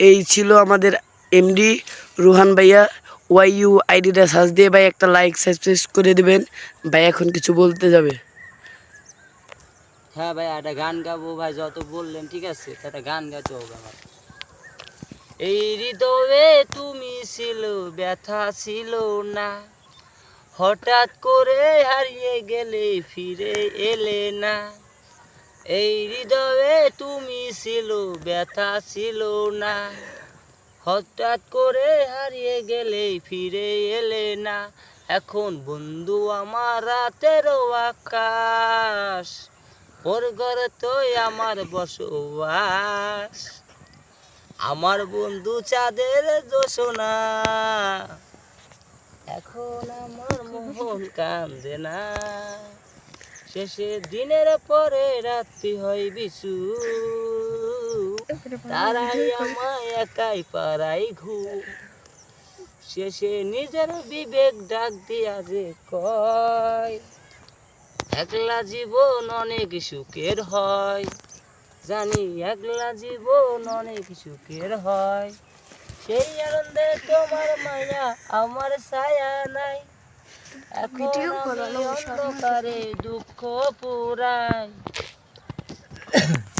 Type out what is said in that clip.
এই ছিল আমাদের এমডি রুহান ভাইয়া ওয়াই ইউ আইডিটা সার্চ দিয়ে ভাই একটা লাইক সাবস্ক্রাইব করে দেবেন। ভাই এখন কিছু বলতে যাবে। হ্যাঁ ভাই, একটা গান গাবো ভাই, যত বললেন, ঠিক আছে? একটা গান গাইতে হবে আমার। এই হৃদয়ে তুমি ছিল, ব্যথা ছিল না। হঠাৎ করে হারিয়ে গেলে ফিরে এলে না। এই হৃদয়ে তুমি ছিল ব্যথা ছিল না। হঠাৎ করে হারিয়ে গেলে ফিরে এলে না। এখন বন্ধু আমার রাতেরও আকাশ ওর ঘরে তো আমার বসবাস। আমার বন্ধু চাঁদের দোষনা এখন আমার মোহন কান্দে না। শেষে দিনের পরে রাত্রি হয় বিশু। তারাই আমায় একাই পারাই ঘুম শেষে নিজের বিবেক ডাক দিয়া যে কয়, একলা জীবন অনেক সুখের হয়। জানি একলা জীবন অনেক সুখের হয়। সেই আনন্দে তোমার মায়া, আমার ছায়া নাই। আমি অন্ধকারে দুঃখ পুরাই